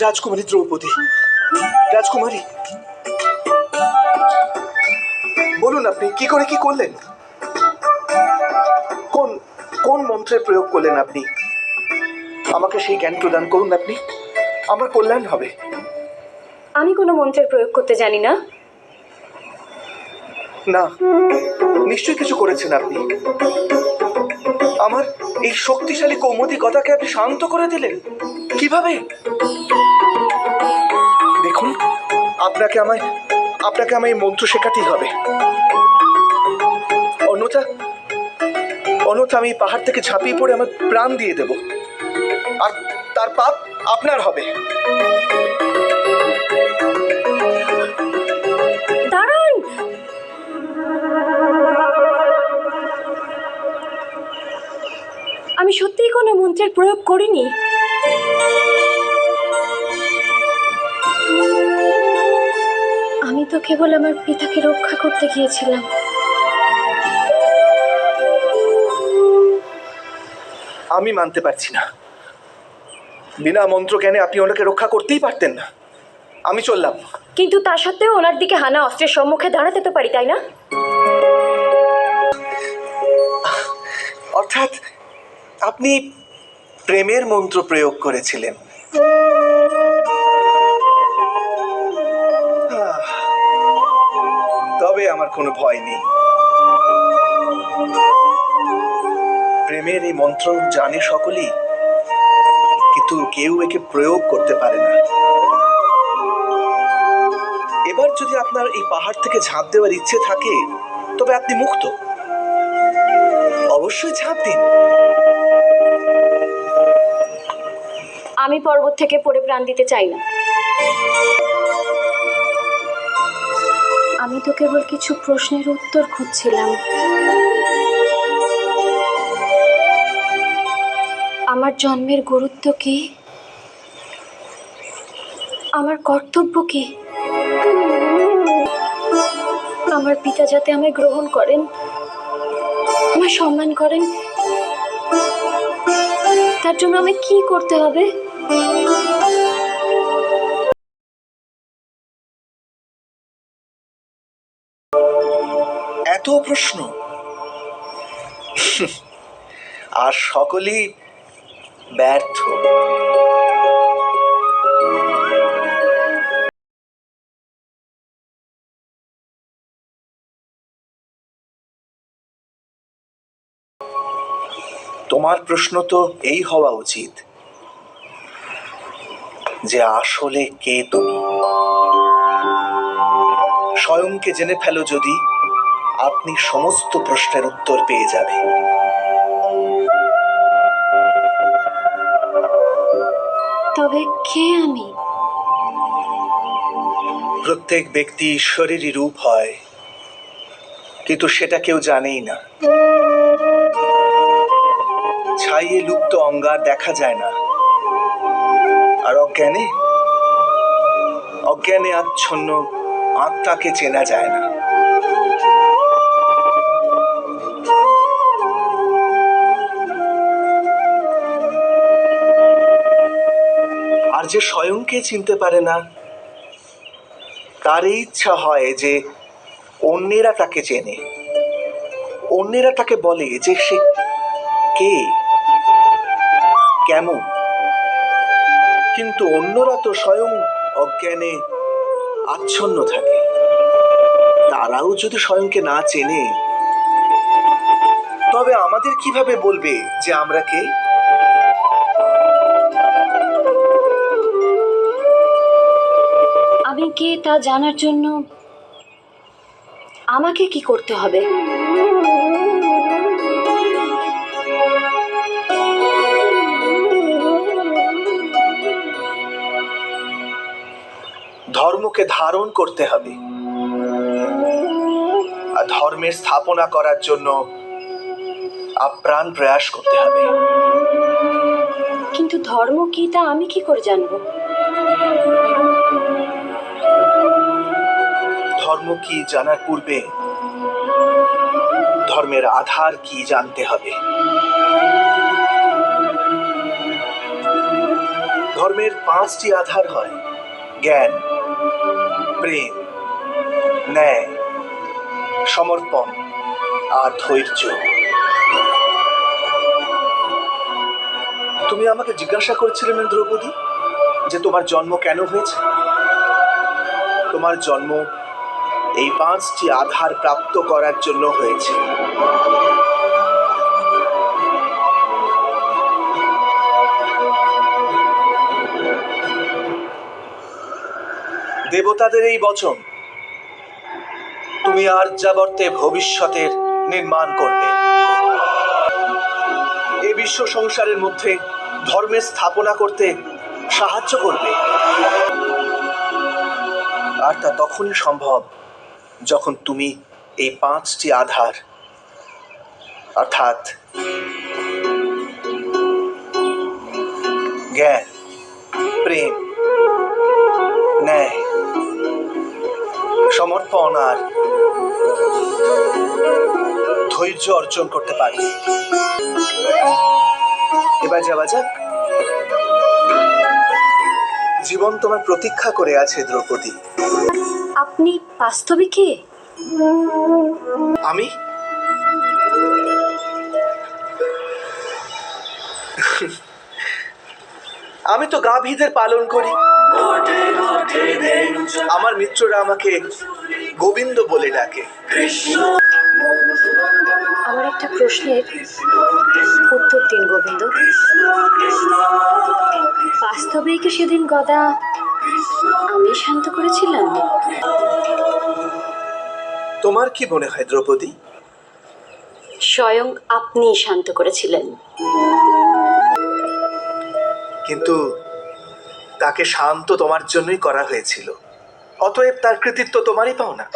রাজকুমারী দ্রৌপদী। রাজকুমারী। বলুন আপনি কি করে কি করলেন? কোন কোন মন্ত্রের প্রয়োগ করলেন আপনি? আমাকে সেই জ্ঞান প্রদান করুন আপনি। আমার কল্যাণ হবে। আমি কোনো মন্ত্রের প্রয়োগ করতে জানি না। না নিশ্চয়ই কিছু করেছেন আপনি। আমার এই শক্তিশালী কৌমুদি কথাকে আপনি শান্ত করে দিলেন। কীভাবে? দেখুন আপনাকে আমায় আপনাকে আমায় এই মন্ত্র শেখাতেই হবে। অন্যথা অন্যথা আমি পাহাড় থেকে ঝাঁপিয়ে পড়ে আমার প্রাণ দিয়ে দেব। আর তার পাপ আপনার হবে। আমি সত্যিই কোনো মন্ত্রের প্রয়োগ করিনি। কেবল আমার পিতাকে রক্ষা করতে গিয়েছিলাম। আমি মানতে পারছি না। বিনা মন্ত্র জ্ঞানে আপনি ওনাকে রক্ষা করতেই পারতেন না। আমি চললাম। কিন্তু তা সত্ত্বেও ওনার দিকে হানা অস্ত্রের সম্মুখে দাঁড়াতে তো পারি তাই না? অর্থাৎ আপনি প্রেমের মন্ত্র প্রয়োগ করেছিলেন। কোনো ভয় নেই। প্রেমের এই মন্ত্র জানে সকলেই, কিন্তু কেউ একে প্রয়োগ করতে পারে না। এবার যদি আপনার এই পাহাড় থেকে ঝাঁপ দেওয়ার ইচ্ছে থাকে, তবে আপনি মুক্ত। অবশ্যই ঝাঁপ দিন। আমি পর্বত থেকে পড়ে প্রাণ দিতে চাই না। আমি তো কেবল কিছু প্রশ্নের উত্তর খুঁজছিলাম। আমার জন্মের গুরুত্ব কি? আমার কর্তব্য কি? আমার পিতা যাতে আমায় গ্রহণ করেন, আমায় সম্মান করেন, তার জন্য আমি কি করতে হবে? প্রশ্ন। আর সকলেই ব্যর্থ। তোমার প্রশ্ন তো এই হওয়া উচিত যে আসলে কে তুমি? স্বয়ংকে জেনে ফেলো যদি আপনি সমস্ত প্রশ্নের উত্তর পেয়ে যাবেন। তবে কে আমি? প্রত্যেক ব্যক্তি ঈশ্বরেরই রূপ হয় কিন্তু সেটা কেউ জানেই না। ছাইয়ে লুপ্ত অঙ্গার দেখা যায় না। আর অজ্ঞানে? অজ্ঞানে আচ্ছন্ন আত্মাকে চেনা যায় না। যে স্বয়ংকে চিনতে পারে না তার এই ইচ্ছা হয় যে অন্যেরা তাকে চেনে। অন্যেরা তাকে বলে যে সে কে, কেমন। কিন্তু অন্যরা তো স্বয়ং অজ্ঞানে আচ্ছন্ন থাকে। তারাও যদি স্বয়ংকে না চেনে, তবে আমাদের কীভাবে বলবে যে আমরা কে? কে তা জানার জন্য আমাকে কি করতে হবে? ধর্মকে ধারণ করতে হবে। আর ধর্মের স্থাপনা করার জন্য আপ্রাণ প্রয়াস করতে হবে। কিন্তু ধর্ম কি তা আমি কি করে জানব? ধর্ম কি জানার পূর্বে ধর্মের আধার কি জানতে হবে? ধর্মের পাঁচটি আধার হয়, জ্ঞান, প্রেম, ন্যায়, সমর্পণ আর ধৈর্য। তুমি আমাকে জিজ্ঞাসা করেছিলে দ্রৌপদী যে তোমার জন্ম কেন হয়েছে? তোমার জন্ম এই পাঁচটি আধার প্রাপ্ত করার জন্য হয়েছে। দেবতাদের এই বচন, তুমি আর যাবর্তে ভবিষ্যতের নির্মাণ করবে। এ বিশ্ব সংসারের মধ্যে ধর্মের স্থাপনা করতে সাহায্য করবে। আর তা তখনই সম্ভব যখন তুমি এই পাঁচটি আধার, অর্থাৎ জ্ঞান, প্রেম, ন্যায়, সমর্পণ আর ধৈর্য অর্জন করতে পারবে এবার যাওয়া যাক। জীবন তোমার প্রতীক্ষা করে আছে, দ্রৌপদী। আপনি বাস্তবে কে? আমি? আমি তো গাভীদের পালন করি। আমার মিত্ররা আমাকে গোবিন্দ বলে ডাকে। আমার একটা প্রশ্নের উত্তর দিন গোবিন্দ। বাস্তবেই কি সেদিন গদা আমি শান্ত করেছিলাম। তোমার কি মনে হয় দ্রৌপদী? স্বয়ং আপনি শান্ত করেছিলেন। কিন্তু তাকে শান্ত তোমার জন্যই করা হয়েছিল। অতএব তার কৃতিত্ব তোমারই পাও না